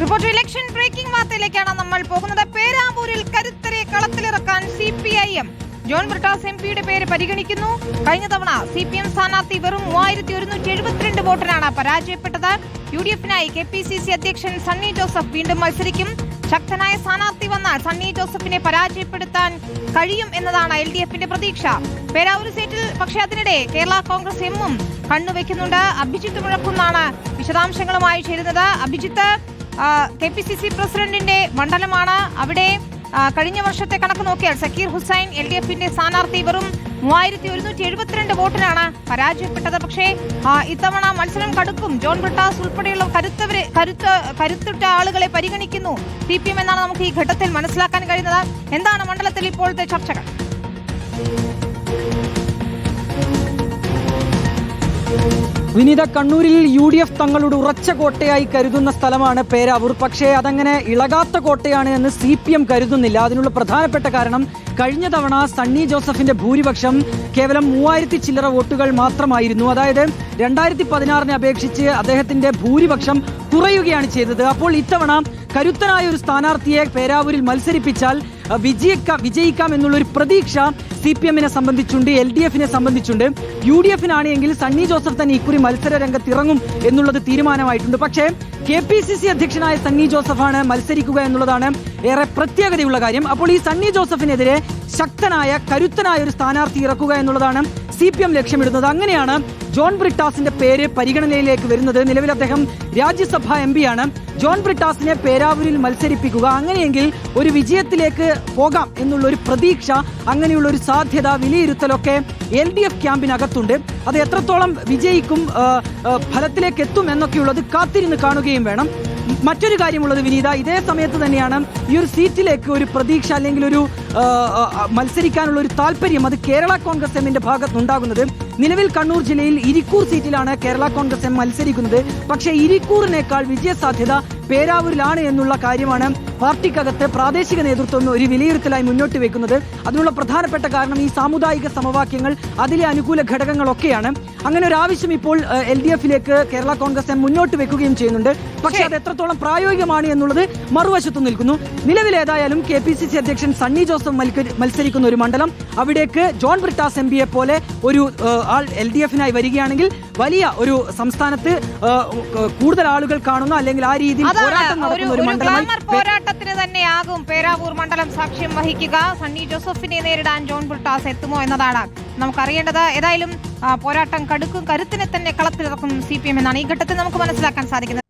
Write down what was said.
Report election breaking വാർത്തയിലേക്കാണ് നമ്മൾ പോകുന്നത്. പേരാമ്പൂരിൽ കരുത്തരെ കളത്തിലിറക്കാൻ C P I M John Brittas M പിയുടെ പേര് പരിഗണിക്കുന്നു. കഴിഞ്ഞ തവണ സി പി എം സ്ഥാനാർത്ഥി വെറും മൂവായിരത്തി ഒരുന്നൂറ്റി എഴുപത്തിരണ്ട് വോട്ടിനാണ് പരാജയപ്പെട്ടത്. യു ഡി എഫിനായി കെ പി സി സി അധ്യക്ഷൻ സണ്ണി ജോസഫ് വീണ്ടും മത്സരിക്കും. ശക്തനായ സ്ഥാനാർത്ഥി വന്നാൽ സണ്ണി ജോസഫിനെ പരാജയപ്പെടുത്താൻ കഴിയും എന്നതാണ് എൽ ഡി എഫിന്റെ പ്രതീക്ഷ. പേരാവൂർ സീറ്റിൽ പക്ഷേ അതിനിടെ കേരള കോൺഗ്രസ് എമ്മും കണ്ണുവെക്കുന്നുണ്ട്. അഭിജിത്ത് മുഴക്കുന്നാണ് വിശദാംശങ്ങളുമായി ചേരുന്നത്. Abhijith K P C C പ്രസിഡന്റിന്റെ മണ്ഡലമാണ്. അവിടെ കഴിഞ്ഞ വർഷത്തെ കണക്ക് നോക്കിയാൽ സക്കീർ ഹുസൈൻ എൽ ഡി എഫിന്റെ സ്ഥാനാർത്ഥി വെറും മൂവായിരത്തി ഒരുന്നൂറ്റി എഴുപത്തിരണ്ട് വോട്ടിനാണ് പരാജയപ്പെട്ടത്. പക്ഷേ ഇത്തവണ മത്സരം കടുക്കും ജോൺ ബ്രിട്ടാസ് ഉൾപ്പെടെയുള്ള കരുത്തവരെ കരുത്ത കരുത്തുറ്റ ആളുകളെ പരിഗണിക്കുന്നു. സി പി എം എന്നാണ് നമുക്ക് ഈ ഘട്ടത്തിൽ മനസ്സിലാക്കാൻ കഴിയുന്നത്. എന്താണ് മണ്ഡലത്തിൽ ഇപ്പോഴത്തെ ചർച്ചകൾ? വിനീത കണ്ണൂരിൽ യു ഡി എഫ് തങ്ങളുടെ ഉറച്ച കോട്ടയായി കരുതുന്ന സ്ഥലമാണ് പേരാവൂർ. പക്ഷേ അതങ്ങനെ ഇളകാത്ത കോട്ടയാണ് എന്ന് സി പി എം കരുതുന്നില്ല. അതിനുള്ള പ്രധാനപ്പെട്ട കാരണം കഴിഞ്ഞ തവണ സണ്ണി ജോസഫിന്റെ ഭൂരിപക്ഷം കേവലം മൂവായിരത്തി ചില്ലറ വോട്ടുകൾ മാത്രമായിരുന്നു. അതായത് രണ്ടായിരത്തി പതിനാറിനെ അപേക്ഷിച്ച് അദ്ദേഹത്തിന്റെ ഭൂരിപക്ഷം കുറയുകയാണ് ചെയ്തത്. അപ്പോൾ ഇത്തവണ കരുത്തനായ ഒരു സ്ഥാനാർത്ഥിയെ പേരാവൂരിൽ മത്സരിപ്പിച്ചാൽ വിജയിക്കാം വിജയിക്കാം എന്നുള്ളൊരു പ്രതീക്ഷ സി പി എമ്മിനെ സംബന്ധിച്ചുണ്ട് എൽ ഡി എഫിനെ സംബന്ധിച്ചുണ്ട്. യു ഡി എഫിനാണ് എങ്കിൽ സണ്ണി ജോസഫ് തന്നെ ഇക്കുറി മത്സര രംഗത്ത് ഇറങ്ങും എന്നുള്ളത് തീരുമാനമായിട്ടുണ്ട്. പക്ഷേ കെ പി സി സി അധ്യക്ഷനായ സണ്ണി ജോസഫാണ് മത്സരിക്കുക എന്നുള്ളതാണ് ഏറെ പ്രത്യേകതയുള്ള കാര്യം. അപ്പോൾ ഈ സണ്ണി ജോസഫിനെതിരെ ശക്തനായ കരുത്തനായ ഒരു സ്ഥാനാർത്ഥി ഇറക്കുക എന്നുള്ളതാണ് സി പി എം ലക്ഷ്യമിടുന്നത് അങ്ങനെയാണ്. ജോൺ ബ്രിട്ടാസിന്റെ പേര് പരിഗണനയിലേക്ക് വരുന്നത്. നിലവിൽ അദ്ദേഹം രാജ്യസഭാ എം പിയാണ്. ജോൺ ബ്രിട്ടാസിനെ പേരാവൂരിൽ മത്സരിപ്പിക്കുക അങ്ങനെയെങ്കിൽ ഒരു വിജയത്തിലേക്ക് പോകാം എന്നുള്ള ഒരു പ്രതീക്ഷ അങ്ങനെയുള്ള ഒരു സാധ്യത വിലയിരുത്തലൊക്കെ എൽ ഡി എഫ് ക്യാമ്പിനകത്തുണ്ട്. അത് എത്രത്തോളം വിജയിക്കും ഫലത്തിലേക്ക് എത്തും എന്നൊക്കെയുള്ളത് കാത്തിരുന്ന് കാണുകയും വേണം. മറ്റൊരു കാര്യമുള്ളത് വിനീത ഇതേ സമയത്ത് തന്നെയാണ് ഈ ഒരു സീറ്റിലേക്ക് ഒരു പ്രതീക്ഷ അല്ലെങ്കിൽ ഒരു മത്സരിക്കാനുള്ള ഒരു താല്പര്യം അത് കേരള കോൺഗ്രസ് എമ്മിന്റെ ഭാഗത്തുണ്ടാകുന്നത്. നിലവിൽ കണ്ണൂർ ജില്ലയിൽ ഇരിക്കൂർ സീറ്റിലാണ് കേരള കോൺഗ്രസ് എം മത്സരിക്കുന്നത്. പക്ഷേ ഇരിക്കൂറിനേക്കാൾ വിജയസാധ്യത പേരാവൂരിലാണ് എന്നുള്ള കാര്യമാണ് പാർട്ടിക്കകത്ത് പ്രാദേശിക നേതൃത്വം ഒരു വിലയിരുത്തലായി മുന്നോട്ട് വെക്കുന്നത്. അതിനുള്ള പ്രധാനപ്പെട്ട കാരണം ഈ സാമുദായിക സമവാക്യങ്ങൾ അതിലെ അനുകൂല ഘടകങ്ങളൊക്കെയാണ്. അങ്ങനെ ഒരു ആവശ്യം ഇപ്പോൾ എൽ ഡി എഫിലേക്ക് കേരള കോൺഗ്രസ് എം മുന്നോട്ട് വെക്കുകയും ചെയ്യുന്നുണ്ട്. പക്ഷേ അത് എത്രത്തോളം പ്രായോഗികമാണ് എന്നുള്ളത് മറുവശത്തു നിൽക്കുന്നു. നിലവിലേതായാലും കെ പി സി സി അധ്യക്ഷൻ സണ്ണി ജോസഫ് മത്സരിക്കുന്ന ഒരു മണ്ഡലം. അവിടേക്ക് ജോൺ ബ്രിട്ടാസ് എം പിയെ പോലെ ഒരു ആൾ എൽ ഡി എഫിനായി വരികയാണെങ്കിൽ വലിയ ഒരു സംസ്ഥാനത്ത് കൂടുതൽ ആളുകൾ കാണുന്ന അല്ലെങ്കിൽ ആ രീതിയിൽ അതാണ്. പോരാട്ടത്തിന് തന്നെയാകും. പേരാവൂർ മണ്ഡലം സാക്ഷ്യം വഹിക്കുക. സണ്ണി ജോസഫിനെ നേരിടാൻ ജോൺ ബുൾട്ടാസ് എത്തുമോ എന്നതാണ് നമുക്കറിയേണ്ടത്. ഏതായാലും പോരാട്ടം കടുക്കും കരുത്തിനെ തന്നെ കളത്തിലിറക്കും സി പി എം എന്നാണ് ഈ ഘട്ടത്തിൽ നമുക്ക് മനസ്സിലാക്കാൻ സാധിക്കുന്നത്.